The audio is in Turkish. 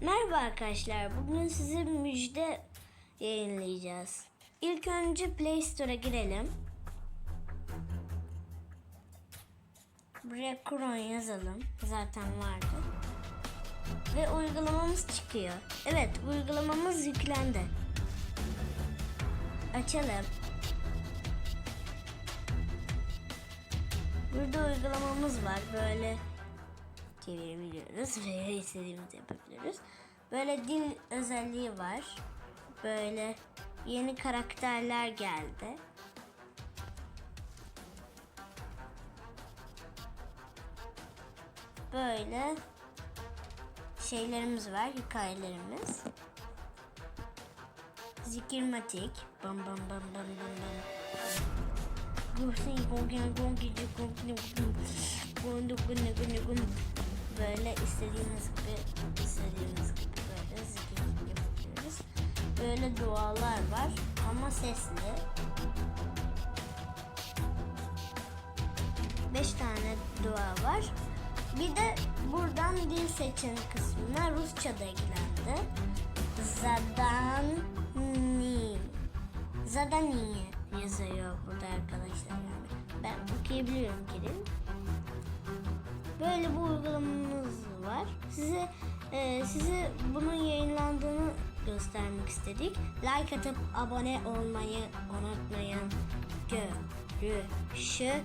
Merhaba arkadaşlar. Bugün size müjde yayınlayacağız. İlk önce Play Store'a girelim. Buraya Kron yazalım. Zaten vardı. Ve uygulamamız çıkıyor. Evet, uygulamamız yüklendi. Açalım. Burada uygulamamız var. Böyle çevirebiliyoruz ve istediğimizi yapabiliyoruz. Böyle dil özelliği var. Böyle yeni karakterler geldi. Böyle şeylerimiz var, hikayelerimiz. Zikirmatik. Bam bam bam bam bam bam. Böyle istediğimiz gibi istediğimiz gibi böyle zikir yapabiliyoruz. Böyle dualar var ama sesli. Beş tane dua var. Bir de buradan dil seçen kısmına Rusça da eklendi. Zadani. Zadani yazıyor burada arkadaşlar. Yani ben okuyabiliyorum gelin. Böyle bu uygulamamız var. Size e, size bunun yayınlandığını göstermek istedik. Like atıp abone olmayı unutmayın. Görüşürüz.